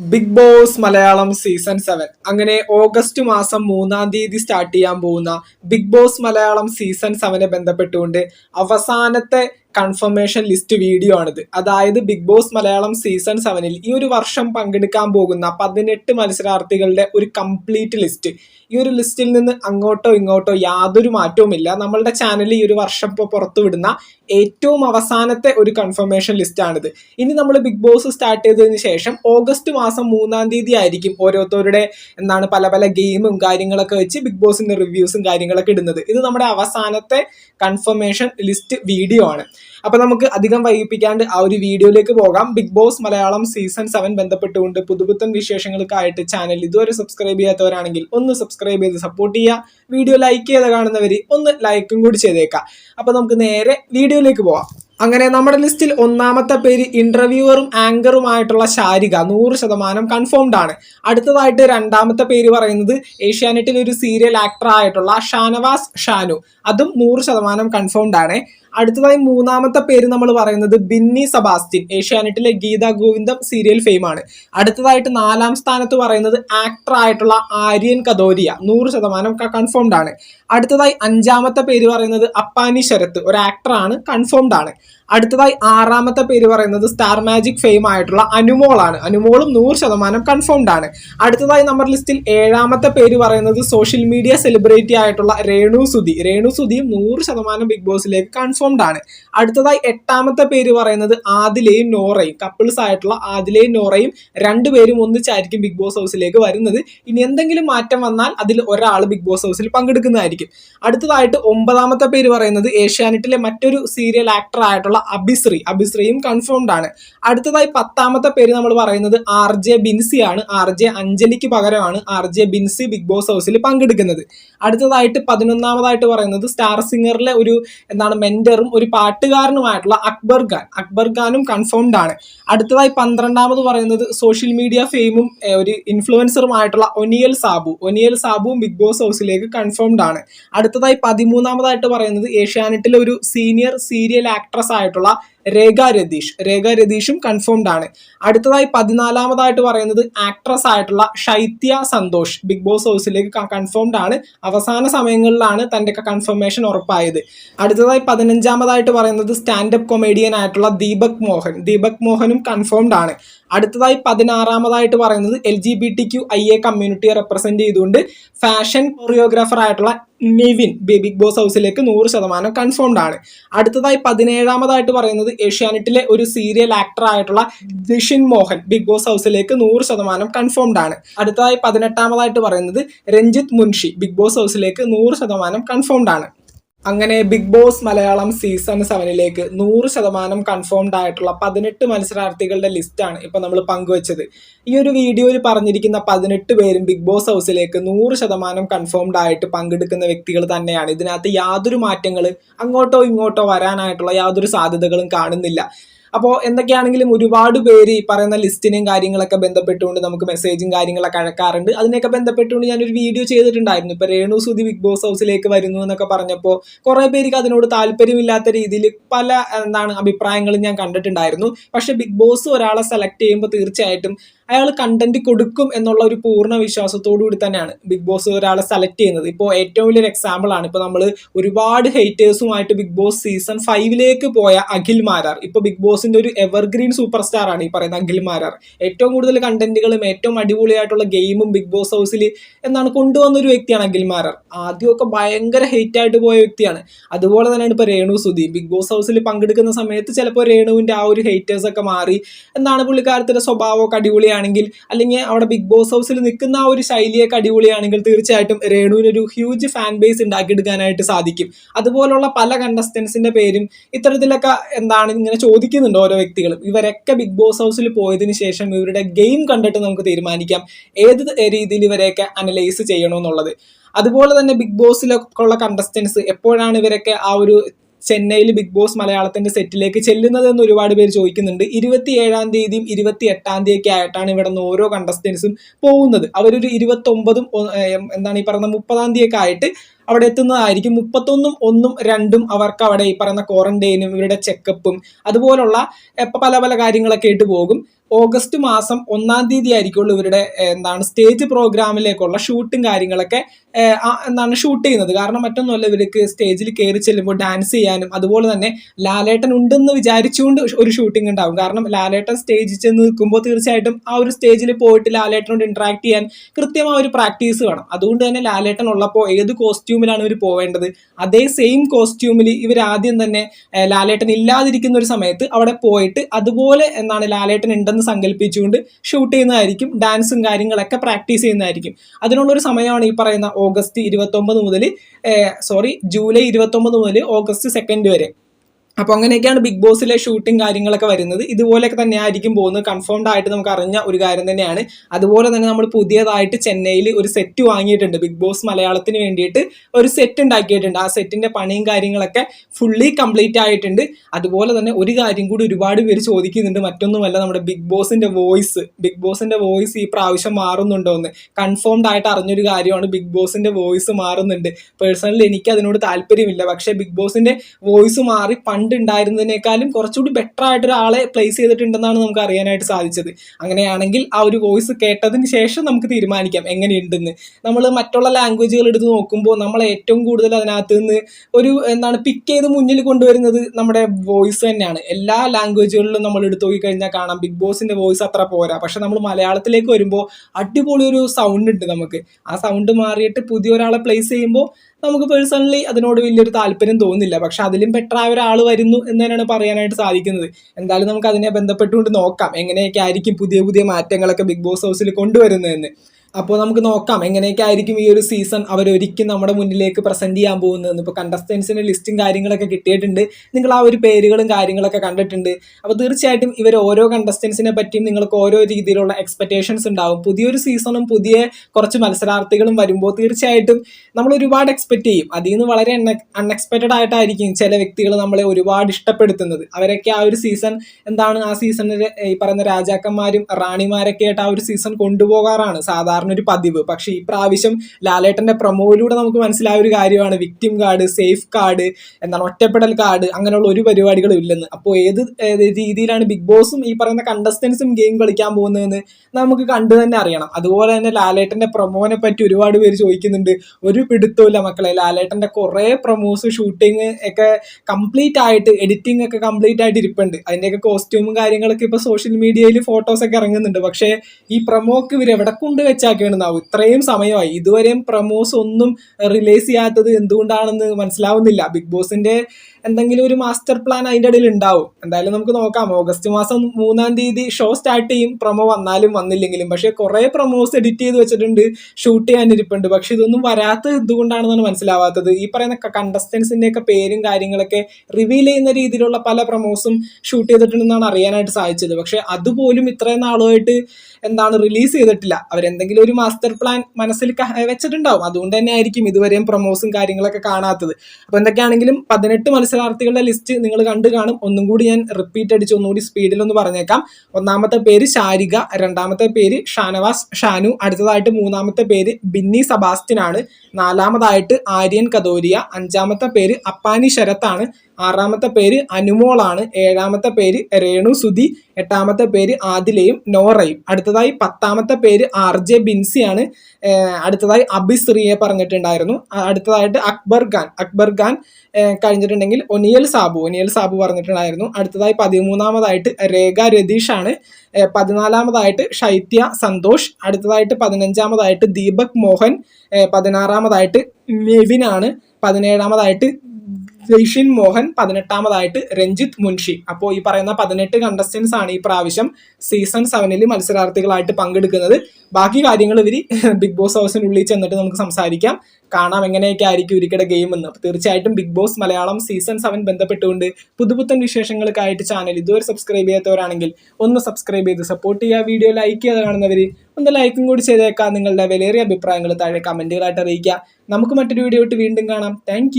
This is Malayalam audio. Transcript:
Bigg Boss Malayalam season seven. അങ്ങനെ ഓഗസ്റ്റ് മാസം മൂന്നാം തീയതി സ്റ്റാർട്ട് ചെയ്യാൻ പോകുന്ന ബിഗ് ബോസ് മലയാളം സീസൺ സെവനെ ബന്ധപ്പെട്ടുകൊണ്ട് അവസാനത്തെ കൺഫർമേഷൻ ലിസ്റ്റ് വീഡിയോ ആണിത്. അതായത് ബിഗ് ബോസ് മലയാളം സീസൺ സെവനിൽ ഈ ഒരു വർഷം പങ്കെടുക്കാൻ പോകുന്ന പതിനെട്ട് മത്സരാർത്ഥികളുടെ ഒരു കംപ്ലീറ്റ് ലിസ്റ്റ് ഈ ഒരു ലിസ്റ്റിൽ നിന്ന് അങ്ങോട്ടോ ഇങ്ങോട്ടോ യാതൊരു മാറ്റവുമില്ല നമ്മളുടെ ചാനൽ ഈ ഒരു വർഷം ഇപ്പോൾ പുറത്തുവിടുന്ന ഏറ്റവും അവസാനത്തെ ഒരു കൺഫർമേഷൻ ലിസ്റ്റ് ആണിത്. ഇനി നമ്മൾ ബിഗ് ബോസ് സ്റ്റാർട്ട് ചെയ്തതിന് ശേഷം ഓഗസ്റ്റ് മാസം മൂന്നാം തീയതി ആയിരിക്കും ഓരോരുത്തരുടെ എന്താണ് പല പല ഗെയിമും കാര്യങ്ങളൊക്കെ വെച്ച് ബിഗ് ബോസിന്റെ റിവ്യൂസും കാര്യങ്ങളൊക്കെ ഇടുന്നത്. ഇത് നമ്മുടെ അവസാനത്തെ കൺഫർമേഷൻ ലിസ്റ്റ് വീഡിയോ ആണ്. അപ്പൊ നമുക്ക് അധികം വൈകിപ്പിക്കാണ്ട് ആ ഒരു വീഡിയോയിലേക്ക് പോകാം. Big Boss Malayalam season seven ബന്ധപ്പെട്ടുകൊണ്ട് പുതുപുത്തൻ വിശേഷങ്ങൾക്കായിട്ട് ചാനൽ ഇതുവരെ സബ്സ്ക്രൈബ് ചെയ്യാത്തവരാണെങ്കിൽ ഒന്ന് സബ്സ്ക്രൈബ് ചെയ്ത് സപ്പോർട്ട് ചെയ്യുക. വീഡിയോ ലൈക്ക് ചെയ്ത് കാണുന്നവർ ഒന്ന് ലൈക്കും കൂടി ചെയ്തേക്കാം. അപ്പൊ നമുക്ക് നേരെ വീഡിയോയിലേക്ക് പോവാം. അങ്ങനെ നമ്മുടെ ലിസ്റ്റിൽ ഒന്നാമത്തെ പേര് ഇന്റർവ്യൂവറും ആങ്കറുമായിട്ടുള്ള ശാരിക നൂറ് ശതമാനം കൺഫേംഡ് ആണ്. അടുത്തതായിട്ട് രണ്ടാമത്തെ പേര് പറയുന്നത് ഏഷ്യാനെറ്റിൽ ഒരു സീരിയൽ ആക്ടർ ആയിട്ടുള്ള ഷാനവാസ് ഷാനു. അതും നൂറ് ശതമാനം കൺഫേംഡ് ആണ്. അടുത്തതായി മൂന്നാമത്തെ പേര് നമ്മൾ പറയുന്നത് ബിന്നി സബാസ്റ്റിൻ ഏഷ്യാനെറ്റിലെ ഗീത ഗോവിന്ദം സീരിയൽ ഫെയിം ആണ്. അടുത്തതായിട്ട് നാലാം സ്ഥാനത്ത് പറയുന്നത് ആക്ടർ ആയിട്ടുള്ള ആര്യൻ കദോരിയ നൂറ് ശതമാനം കൺഫേംഡ് ആണ്. അടുത്തതായി അഞ്ചാമത്തെ പേര് പറയുന്നത് അപ്പാനി ശരത്ത്. ഒരു ആക്ടർ ആണ് കൺഫേംഡ് ആണ്. അടുത്തതായി ആറാമത്തെ പേര് പറയുന്നത് സ്റ്റാർ മാജിക് ഫെയിം ആയിട്ടുള്ള അനുമോളാണ് അനുമോളും നൂറ് ശതമാനം കൺഫേംഡ് ആണ്. അടുത്തതായി നമ്മുടെ ലിസ്റ്റിൽ ഏഴാമത്തെ പേര് പറയുന്നത് സോഷ്യൽ മീഡിയ സെലിബ്രിറ്റി ആയിട്ടുള്ള രേണു സുധി. രേണു സുധിയും നൂറ് ശതമാനം ബിഗ് ബോസിലേക്ക് കൺഫേംഡ് ആണ്. അടുത്തതായി എട്ടാമത്തെ പേര് പറയുന്നത് ആദിലയും നോറയും. കപ്പിൾസ് ആയിട്ടുള്ള ആദിലയും നോറയും രണ്ടുപേരും ഒന്നിച്ചായിരിക്കും ബിഗ് ബോസ് ഹൗസിലേക്ക് വരുന്നത്. ഇനി എന്തെങ്കിലും മാറ്റം വന്നാൽ അതിൽ ഒരാൾ ബിഗ് ബോസ് ഹൗസിൽ പങ്കെടുക്കുന്നതായിരിക്കും. അടുത്തതായിട്ട് ഒമ്പതാമത്തെ പേര് പറയുന്നത് ഏഷ്യാനെറ്റിലെ മറ്റൊരു സീരിയൽ ആക്ടർ ആയിട്ടുള്ള അഭിശ്രീ അഭിശ്രീയും കൺഫേംഡ് ആണ്. അടുത്തതായി പത്താമത്തെ പേര് നമ്മൾ പറയുന്നത് ആർ ജെ ബിൻസി ആണ്. ആർ ജെ അഞ്ജലിക്ക് പകരമാണ് R J Binsy Big Boss ഹൗസിൽ പങ്കെടുക്കുന്നത്. അടുത്തതായിട്ട് പതിനൊന്നാമതായിട്ട് പറയുന്നത് സ്റ്റാർ സിംഗറിലെ ഒരു എന്താണ് മെന്ററും ഒരു പാട്ടുകാരനുമായിട്ടുള്ള അക്ബർ ഖാൻ. അക്ബർ ഖാനും കൺഫേംഡ് ആണ്. അടുത്തതായി പന്ത്രണ്ടാമത് പറയുന്നത് സോഷ്യൽ മീഡിയ ഫെയിമും ഒരു ഇൻഫ്ലുവൻസറുമായിട്ടുള്ള ഒനിയൽ സാബു. ഒനിയൽ സാബുവും ബിഗ് ബോസ് ഹൗസിലേക്ക് കൺഫേംഡ് ആണ്. അടുത്തതായി പതിമൂന്നാമതായിട്ട് പറയുന്നത് ഏഷ്യാനെറ്റിലെ ഒരു സീനിയർ സീരിയൽ ആക്ട്രസ് ആയിട്ടുള്ള രേഖ രതീഷ് രേഖ രതീഷും കൺഫേംഡ് ആണ്. അടുത്തതായി പതിനാലാമതായിട്ട് പറയുന്നത് ആക്ട്രസ് ആയിട്ടുള്ള ശൈത്യ സന്തോഷ്. ബിഗ് ബോസ് ഹൗസിലേക്ക് കൺഫേംഡ് ആണ്. അവസാന സമയങ്ങളിലാണ് തന്റെ കൺഫർമേഷൻ ഉറപ്പായത്. അടുത്തതായി പതിനഞ്ചാമതായിട്ട് പറയുന്നത് സ്റ്റാൻഡപ്പ് കൊമേഡിയൻ ആയിട്ടുള്ള ദീപക് മോഹൻ. ദീപക് മോഹനും കൺഫേംഡ് ആണ്. അടുത്തതായി പതിനാറാമതായിട്ട് പറയുന്നത് L G B T Q I A കമ്മ്യൂണിറ്റിയെ represent ചെയ്തുകൊണ്ട് ഫാഷൻ കൊറിയോഗ്രാഫർ ആയിട്ടുള്ള നിവിൻ ബിഗ് ബോസ് ഹൗസിലേക്ക് നൂറ് ശതമാനം കൺഫേംഡ് ആണ്. അടുത്തതായി പതിനേഴാമതായിട്ട് പറയുന്നത് ഏഷ്യാനെറ്റിലെ ഒരു സീരിയൽ ആക്ടർ ആയിട്ടുള്ള ദിഷിൻ മോഹൻ ബിഗ് ബോസ് ഹൗസിലേക്ക് നൂറ് ശതമാനം കൺഫേംഡ് ആണ്. അടുത്തതായി പതിനെട്ടാമതായിട്ട് പറയുന്നത് രഞ്ജിത്ത് മുൻഷി ബിഗ് ബോസ് ഹൗസിലേക്ക് നൂറ് ശതമാനം കൺഫേംഡ് ആണ്. അങ്ങനെ ബിഗ് ബോസ് മലയാളം സീസൺ സെവനിലേക്ക് നൂറ് ശതമാനം കൺഫേംഡ് ആയിട്ടുള്ള പതിനെട്ട് മത്സരാർത്ഥികളുടെ ലിസ്റ്റാണ് ഇപ്പോൾ നമ്മൾ പങ്കുവച്ചത്. ഈ ഒരു വീഡിയോയിൽ പറഞ്ഞിരിക്കുന്ന പതിനെട്ട് പേരും ബിഗ് ബോസ് ഹൗസിലേക്ക് നൂറ് ശതമാനം കൺഫേംഡ് ആയിട്ട് പങ്കെടുക്കുന്ന വ്യക്തികൾ തന്നെയാണ്. ഇതിനകത്ത് യാതൊരു മാറ്റങ്ങൾ അങ്ങോട്ടോ ഇങ്ങോട്ടോ വരാനായിട്ടുള്ള യാതൊരു സാധ്യതകളും കാണുന്നില്ല. അപ്പോൾ എന്തൊക്കെയാണെങ്കിലും ഒരുപാട് പേര് ഈ പറയുന്ന ലിസ്റ്റിനെയും കാര്യങ്ങളൊക്കെ ബന്ധപ്പെട്ടുകൊണ്ട് നമുക്ക് മെസ്സേജും കാര്യങ്ങളൊക്കെ അഴക്കാറുണ്ട്. അതിനെയൊക്കെ ബന്ധപ്പെട്ടുകൊണ്ട് ഞാനൊരു വീഡിയോ ചെയ്തിട്ടുണ്ടായിരുന്നു. ഇപ്പൊ രേണു സുധി ബിഗ് ബോസ് ഹൗസിലേക്ക് വരുന്നു എന്നൊക്കെ പറഞ്ഞപ്പോൾ കുറേ പേർക്ക് അതിനോട് താല്പര്യമില്ലാത്ത രീതിയിൽ പല എന്താണ് അഭിപ്രായങ്ങളും ഞാൻ കണ്ടിട്ടുണ്ടായിരുന്നു. പക്ഷേ ബിഗ് ബോസ് ഒരാളെ സെലക്ട് ചെയ്യുമ്പോൾ തീർച്ചയായിട്ടും അയാൾ കണ്ടന്റ് കൊടുക്കും എന്നുള്ള ഒരു പൂർണ വിശ്വാസത്തോടു കൂടി തന്നെയാണ് ബിഗ് ബോസ് ഒരാളെ സെലക്ട് ചെയ്യുന്നത്. ഇപ്പോൾ ഏറ്റവും വലിയൊരു എക്സാമ്പിൾ ആണ് ഇപ്പോൾ നമ്മൾ ഒരുപാട് ഹേറ്റേഴ്സുമായിട്ട് ബിഗ് ബോസ് സീസൺ ഫൈവിലേക്ക് പോയ അഖിൽ മാരാർ. ഇപ്പോൾ ബിഗ് ബോസിന്റെ ഒരു എവർഗ്രീൻ സൂപ്പർ സ്റ്റാർ ആണ് ഈ പറയുന്ന അഖിൽ മാരാർ. ഏറ്റവും കൂടുതൽ കണ്ടന്റുകളും ഏറ്റവും അടിപൊളിയായിട്ടുള്ള ഗെയിമും ബിഗ് ബോസ് ഹൗസിൽ എന്നാണ് കൊണ്ടുവന്ന ഒരു വ്യക്തിയാണ് അഖിൽ മാരാർ. ആദ്യമൊക്കെ ഭയങ്കര ഹേറ്റ് ആയിട്ട് പോയ വ്യക്തിയാണ്. അതുപോലെ തന്നെയാണ് ഇപ്പോൾ രേണു സുധി. ബിഗ് ബോസ് ഹൗസിൽ പങ്കെടുക്കുന്ന സമയത്ത് ചിലപ്പോൾ രേണുവിന്റെ ആ ഒരു ഹേറ്റേഴ്സൊക്കെ മാറി. എന്താണ് പുള്ളിക്കാരത്തിന്റെ സ്വഭാവമൊക്കെ അടിപൊളിയാണെങ്കിൽ അല്ലെങ്കിൽ അവിടെ ബിഗ് ബോസ് ഹൗസിൽ നിൽക്കുന്ന ആ ഒരു ശൈലിയൊക്കെ അടിപൊളിയാണെങ്കിൽ തീർച്ചയായിട്ടും രേണുവിന് ഒരു ഹ്യൂജ് ഫാൻ ബേസ് ഉണ്ടാക്കിയെടുക്കാനായിട്ട് സാധിക്കും. അതുപോലുള്ള പല കണ്ടസ്റ്റൻസിന്റെ പേരും ഇത്തരത്തിലൊക്കെ എന്താണ് ഇങ്ങനെ ചോദിക്കുന്നുണ്ട് ഓരോ വ്യക്തികളും. ഇവരൊക്കെ ബിഗ് ബോസ് ഹൗസിൽ പോയതിനു ശേഷം ഇവരുടെ ഗെയിം കണ്ടിട്ട് നമുക്ക് തീരുമാനിക്കാം. ഏത് രീതിയിൽ ഇവരെയൊക്കെ അനലൈസ് ചെയ്യണമെന്നുള്ളത് അതുപോലെ തന്നെ ബിഗ് ബോസിലൊക്കെ ഉള്ള കണ്ടസ്റ്റൻസ് എപ്പോഴാണ് ഇവരൊക്കെ ആ ഒരു ചെന്നൈയിൽ ബിഗ് ബോസ് മലയാളത്തിന്റെ സെറ്റിലേക്ക് ചെല്ലുന്നത് എന്ന് ഒരുപാട് പേര് ചോദിക്കുന്നുണ്ട്. ഇരുപത്തി ഏഴാം തീയതിയും ഇരുപത്തി എട്ടാം തീയതിയൊക്കെ ആയിട്ടാണ് ഇവിടെ നിന്ന് ഓരോ കണ്ടസ്റ്റൻസും പോകുന്നത് അവരൊരു ഇരുപത്തി ഒമ്പതും എന്താണ് ഈ പറയുന്ന മുപ്പതാം തീയതിയൊക്കെ ആയിട്ട് അവിടെ എത്തുന്നതായിരിക്കും. മുപ്പത്തൊന്നും ഒന്നും രണ്ടും അവർക്ക് അവിടെ ഈ പറയുന്ന ക്വാറന്റൈനും ഇവരുടെ ചെക്കപ്പും അതുപോലുള്ള പല പല കാര്യങ്ങളൊക്കെ ആയിട്ട് പോകും. ഓഗസ്റ്റ് മാസം ഒന്നാം തീയതി ആയിരിക്കുള്ളൂ ഇവരുടെ എന്താണ് സ്റ്റേജ് പ്രോഗ്രാമിലേക്കുള്ള ഷൂട്ടും കാര്യങ്ങളൊക്കെ എന്താണ് ഷൂട്ട് ചെയ്യുന്നത്. കാരണം മറ്റൊന്നുമല്ല ഇവർക്ക് സ്റ്റേജിൽ കയറി ചെല്ലുമ്പോൾ ഡാൻസ് ചെയ്യാനും അതുപോലെ തന്നെ ലാലേട്ടൻ ഉണ്ടെന്ന് വിചാരിച്ചുകൊണ്ട് ഒരു ഷൂട്ടിംഗ് ഉണ്ടാവും. കാരണം ലാലേട്ടൻ സ്റ്റേജിൽ ചെന്ന് നിൽക്കുമ്പോൾ തീർച്ചയായിട്ടും ആ ഒരു സ്റ്റേജിൽ പോയിട്ട് ലാലേട്ടനോട് ഇന്ററാക്ട് ചെയ്യാൻ കൃത്യമായ ഒരു പ്രാക്ടീസ് വേണം. അതുകൊണ്ട് തന്നെ ലാലേട്ടൻ ഉള്ളപ്പോൾ ഏത് കോസ്റ്റ്യൂമിലാണ് ഇവർ പോവേണ്ടത്. അതേ സെയിം കോസ്റ്റ്യൂമിൽ ഇവർ ആദ്യം തന്നെ ലാലേട്ടൻ ഇല്ലാതിരിക്കുന്ന ഒരു സമയത്ത് അവിടെ പോയിട്ട് അതുപോലെ എന്നാണ് ലാലേട്ടൻ ഉണ്ടെന്ന് സങ്കല്പിച്ചുകൊണ്ട് ഷൂട്ട് ചെയ്യുന്നതായിരിക്കും ഡാൻസും കാര്യങ്ങളൊക്കെ പ്രാക്ടീസ് ചെയ്യുന്നതായിരിക്കും. അതിനുള്ളൊരു സമയമാണ് ഈ പറയുന്ന ഓഗസ്റ്റ് ഇരുപത്തൊമ്പത് മുതൽ സോറി ജൂലൈ ഇരുപത്തൊമ്പത് മുതൽ ഓഗസ്റ്റ് സെക്കൻഡ് വരെ. അപ്പോൾ അങ്ങനെയൊക്കെയാണ് ബിഗ് ബോസിലെ ഷൂട്ടിംഗ് കാര്യങ്ങളൊക്കെ വരുന്നത്. ഇതുപോലെയൊക്കെ തന്നെ ആയിരിക്കും പോകുന്നത്. കൺഫേംഡ് ആയിട്ട് നമുക്ക് അറിഞ്ഞ ഒരു കാര്യം തന്നെയാണ്. അതുപോലെ തന്നെ നമ്മൾ പുതിയതായിട്ട് ചെന്നൈയിൽ ഒരു സെറ്റ് വാങ്ങിയിട്ടുണ്ട്. ബിഗ് ബോസ് മലയാളത്തിന് വേണ്ടിയിട്ട് ഒരു സെറ്റ് ഉണ്ടാക്കിയിട്ടുണ്ട്. ആ സെറ്റിന്റെ പണിയും കാര്യങ്ങളൊക്കെ ഫുള്ളി കംപ്ലീറ്റ് ആയിട്ടുണ്ട്. അതുപോലെ തന്നെ ഒരു കാര്യം കൂടി ഒരുപാട് പേര് ചോദിക്കുന്നുണ്ട്. മറ്റൊന്നുമല്ല നമ്മുടെ ബിഗ് ബോസിന്റെ വോയിസ് ബിഗ് ബോസിന്റെ വോയിസ് ഈ പ്രാവശ്യം മാറുന്നുണ്ടോ എന്ന്. കൺഫേംഡ് ആയിട്ട് അറിഞ്ഞൊരു കാര്യമാണ് ബിഗ് ബോസിന്റെ വോയിസ് മാറുന്നുണ്ട്. പേഴ്സണലി എനിക്ക് അതിനോട് താല്പര്യമില്ല. പക്ഷേ ബിഗ് ബോസിന്റെ വോയിസ് മാറി പണ്ട് ഉണ്ടായിരുന്നതിനേക്കാളും കുറച്ചുകൂടി ബെറ്റർ ആയിട്ട് ഒരാളെ പ്ലേസ് ചെയ്തിട്ടുണ്ടെന്നാണ് നമുക്ക് അറിയാനായിട്ട് സാധിച്ചത്. അങ്ങനെയാണെങ്കിൽ ആ ഒരു വോയിസ് കേട്ടതിന് ശേഷം നമുക്ക് തീരുമാനിക്കാം എങ്ങനെയുണ്ടെന്ന്. നമ്മൾ മറ്റുള്ള ലാംഗ്വേജുകൾ എടുത്ത് നോക്കുമ്പോൾ നമ്മൾ ഏറ്റവും കൂടുതൽ അതിനകത്ത് നിന്ന് ഒരു എന്താണ് പിക്ക് ചെയ്ത് മുന്നിൽ കൊണ്ടുവരുന്നത് നമ്മുടെ വോയിസ് തന്നെയാണ്. എല്ലാ ലാംഗ്വേജുകളിലും നമ്മൾ എടുത്തു നോക്കി കഴിഞ്ഞാൽ കാണാം ബിഗ് ബോസിന്റെ വോയിസ് അത്ര പോരാ. പക്ഷെ നമ്മൾ മലയാളത്തിലേക്ക് വരുമ്പോൾ അടിപൊളി ഒരു സൗണ്ട് ഉണ്ട് നമുക്ക്. ആ സൗണ്ട് മാറിയിട്ട് പുതിയ ഒരാളെ പ്ലേസ് ചെയ്യുമ്പോൾ നമുക്ക് പേഴ്സണലി അതിനോട് വലിയൊരു താല്പര്യം തോന്നുന്നില്ല. പക്ഷെ അതിലും ബെറ്റർ ആയ ഒരാൾ വരുന്നു എന്ന് തന്നെയാണ് പറയാനായിട്ട് സാധിക്കുന്നത്. എന്തായാലും നമുക്ക് അതിനെ ബന്ധപ്പെട്ടുകൊണ്ട് നോക്കാം. എങ്ങനെയൊക്കെ ആയിരിക്കും പുതിയ പുതിയ മാറ്റങ്ങളൊക്കെ ബിഗ് ബോസ് ഹൗസിൽ കൊണ്ടുവരുന്നതെന്ന്. അപ്പോൾ നമുക്ക് നോക്കാം എങ്ങനെയൊക്കെ ആയിരിക്കും ഈ ഒരു സീസൺ അവർ ഒരിക്കലും നമ്മുടെ മുന്നിലേക്ക് പ്രസന്റ് ചെയ്യാൻ പോകുന്നതെന്ന്. ഇപ്പോൾ കണ്ടസ്റ്റൻസിന് ലിസ്റ്റും കാര്യങ്ങളൊക്കെ കിട്ടിയിട്ടുണ്ട്. നിങ്ങൾ ആ ഒരു പേരുകളും കാര്യങ്ങളൊക്കെ കണ്ടിട്ടുണ്ട്. അപ്പോൾ തീർച്ചയായിട്ടും ഇവർ ഓരോ കണ്ടസ്റ്റൻസിനെ പറ്റിയും നിങ്ങൾക്ക് ഓരോ രീതിയിലുള്ള എക്സ്പെക്റ്റേഷൻസ് ഉണ്ടാവും. പുതിയൊരു സീസണും പുതിയ കുറച്ച് മത്സരാർത്ഥികളും വരുമ്പോൾ തീർച്ചയായിട്ടും നമ്മൾ ഒരുപാട് എക്സ്പെക്ട് ചെയ്യും. അതിൽ നിന്ന് വളരെ അൺഎക്സ്പെക്റ്റഡ് ആയിട്ടായിരിക്കും ചില വ്യക്തികൾ നമ്മളെ ഒരുപാട് ഇഷ്ടപ്പെടുത്തുന്നത്. അവരൊക്കെ ആ ഒരു സീസൺ എന്താണ് ആ സീസണിൽ ഈ പറയുന്ന രാജാക്കന്മാരും റാണിമാരൊക്കെ ആയിട്ട് ആ ഒരു സീസൺ കൊണ്ടുപോകാറാണ്. സാധാരണ ഒരു പതിവ്. പക്ഷേ ഈ പ്രാവശ്യം ലാലേട്ടന്റെ പ്രൊമോയിലൂടെ നമുക്ക് മനസ്സിലായ ഒരു കാര്യമാണ്. വിക്ടിം കാർഡ് സേഫ് കാർഡ് എന്താണ് ഒറ്റപ്പെടൽ കാർഡ് അങ്ങനെയുള്ള ഒരു പരിപാടികളും ഇല്ലെന്ന്. അപ്പോൾ ഏത് രീതിയിലാണ് ബിഗ് ബോസും ഈ പറയുന്ന കണ്ടസ്റ്റൻസും ഗെയിം കളിക്കാൻ പോകുന്നതെന്ന് നമുക്ക് കണ്ടു തന്നെ അറിയണം. അതുപോലെ തന്നെ ലാലേട്ടന്റെ പ്രൊമോനെ പറ്റി ഒരുപാട് പേര് ചോദിക്കുന്നുണ്ട്. ഒരു പിടുത്തമില്ല മക്കളെ. ലാലേട്ടന്റെ കുറേ പ്രൊമോസ് ഷൂട്ടിങ് ഒക്കെ കംപ്ലീറ്റ് ആയിട്ട് എഡിറ്റിംഗ് ഒക്കെ കംപ്ലീറ്റ് ആയിട്ട് ഇരിപ്പുണ്ട്. അതിന്റെയൊക്കെ കോസ്റ്റ്യൂമും കാര്യങ്ങളൊക്കെ ഇപ്പൊ സോഷ്യൽ മീഡിയയിൽ ഫോട്ടോസ് ഒക്കെ ഇറങ്ങുന്നുണ്ട്. പക്ഷേ ഈ പ്രൊമോക്ക് ഇവർ എവിടെ കൊണ്ട് വെച്ചാക്കണെന്നാവും ഇത്രയും സമയമായി. ഇതുവരെയും പ്രമോസ് ഒന്നും റിലീസ് ചെയ്യാത്തത് എന്തുകൊണ്ടാണെന്ന് മനസ്സിലാവുന്നില്ല. ബിഗ് ബോസിന്റെ എന്തെങ്കിലും ഒരു മാസ്റ്റർ പ്ലാൻ അതിന്റെ ഇടയിൽ ഉണ്ടാവും. എന്തായാലും നമുക്ക് നോക്കാം. ഓഗസ്റ്റ് മാസം മൂന്നാം തീയതി ഷോ സ്റ്റാർട്ട് ചെയ്യും. പ്രൊമോ വന്നാലും വന്നില്ലെങ്കിലും. പക്ഷേ കുറേ പ്രൊമോസ് എഡിറ്റ് ചെയ്ത് വെച്ചിട്ടുണ്ട്. ഷൂട്ട് ചെയ്യാനിരിപ്പുണ്ട്. പക്ഷെ ഇതൊന്നും വരാത്ത എന്തുകൊണ്ടാണെന്നാണ് മനസ്സിലാവാത്തത്. ഈ പറയുന്ന കണ്ടസ്റ്റൻസിന്റെ ഒക്കെ പേരും കാര്യങ്ങളൊക്കെ റിവീൽ ചെയ്യുന്ന രീതിയിലുള്ള പല പ്രൊമോസും ഷൂട്ട് ചെയ്തിട്ടുണ്ടെന്നാണ് അറിയാനായിട്ട് സാധിച്ചത്. പക്ഷേ അതുപോലും ഇത്രയും നാളുമായിട്ട് എന്താണ് റിലീസ് ചെയ്തിട്ടില്ല. അവരെന്തെങ്കിലും ഒരു മാസ്റ്റർ പ്ലാൻ മനസ്സിൽ വെച്ചിട്ടുണ്ടാവും. അതുകൊണ്ട് തന്നെ ആയിരിക്കും ഇതുവരെയും പ്രൊമോസും കാര്യങ്ങളൊക്കെ കാണാത്തത്. അപ്പൊ എന്തൊക്കെയാണെങ്കിലും പതിനെട്ട് മത്സരാർത്ഥികളുടെ ലിസ്റ്റ് നിങ്ങൾ കണ്ടു കാണും. ഒന്നും കൂടി ഞാൻ റിപ്പീറ്റ് അടിച്ച് ഒന്നുകൂടി സ്പീഡിൽ ഒന്ന് പറഞ്ഞേക്കാം. ഒന്നാമത്തെ പേര് ശാരിക രണ്ടാമത്തെ പേര് ഷാനവാസ് ഷാനു അടുത്തതായിട്ട് മൂന്നാമത്തെ പേര് ബിന്നി സബാസ്റ്റിൻ ആണ് നാലാമതായിട്ട് ആര്യൻ കദോരിയ അഞ്ചാമത്തെ പേര് അപ്പാനി ശരത്താണ്. ആറാമത്തെ പേര് അനുമോളാണ്. ഏഴാമത്തെ പേര് രേണു സുധി. എട്ടാമത്തെ പേര് ആദിലയും നോറയും. അടുത്തതായി പത്താമത്തെ പേര് ആർ ജെ ബിൻസിയാണ്. അടുത്തതായി അബിശ്രീയെ പറഞ്ഞിട്ടുണ്ടായിരുന്നു. അടുത്തതായിട്ട് അക്ബർ ഖാൻ. അക്ബർ ഖാൻ കഴിഞ്ഞിട്ടുണ്ടെങ്കിൽ ഒനിയൽ സാബു. ഒനിയൽ സാബു പറഞ്ഞിട്ടുണ്ടായിരുന്നു. അടുത്തതായി പതിമൂന്നാമതായിട്ട് രേഖ രതീഷാണ്. പതിനാലാമതായിട്ട് ശൈത്യ സന്തോഷ്. അടുത്തതായിട്ട് പതിനഞ്ചാമതായിട്ട് ദീപക് മോഹൻ. പതിനാറാമതായിട്ട് നെവിനാണ് പതിനേഴാമതായിട്ട് ജയ്ഷിൻ മോഹൻ പതിനെട്ടാമതായിട്ട് രഞ്ജിത്ത് മുൻഷി. അപ്പോൾ ഈ പറയുന്ന പതിനെട്ട് കണ്ടസ്റ്റൻസ് ആണ് ഈ പ്രാവശ്യം സീസൺ സെവനിൽ മത്സരാർത്ഥികളായിട്ട് പങ്കെടുക്കുന്നത്. ബാക്കി കാര്യങ്ങൾ ഇവർ ബിഗ് ബോസ് ഹൗസിനുള്ളിൽ ചെന്നിട്ട് നമുക്ക് സംസാരിക്കാം. കാണാം എങ്ങനെയൊക്കെ ആയിരിക്കും ഇവരുടെ ഗെയിം എന്ന്. തീർച്ചയായിട്ടും Big Boss Malayalam season seven ബന്ധപ്പെട്ടുകൊണ്ട് പുതുപുത്തൻ വിശേഷങ്ങൾക്കായിട്ട് ചാനൽ ഇതുവരെ സബ്സ്ക്രൈബ് ചെയ്യാത്തവരാണെങ്കിൽ ഒന്ന് സബ്സ്ക്രൈബ് ചെയ്ത് സപ്പോർട്ട് ചെയ്യുക. വീഡിയോ ലൈക്ക് ചെയ്ത് കാണുന്നവർ ഒന്ന് ലൈക്കും കൂടി ചെയ്തേക്കാം. നിങ്ങളുടെ വിലയേറിയ അഭിപ്രായങ്ങൾ താഴെ കമന്റുകളായിട്ട് അറിയിക്കുക. നമുക്ക് മറ്റൊരു വീഡിയോ ഇട്ട് വീണ്ടും കാണാം. താങ്ക്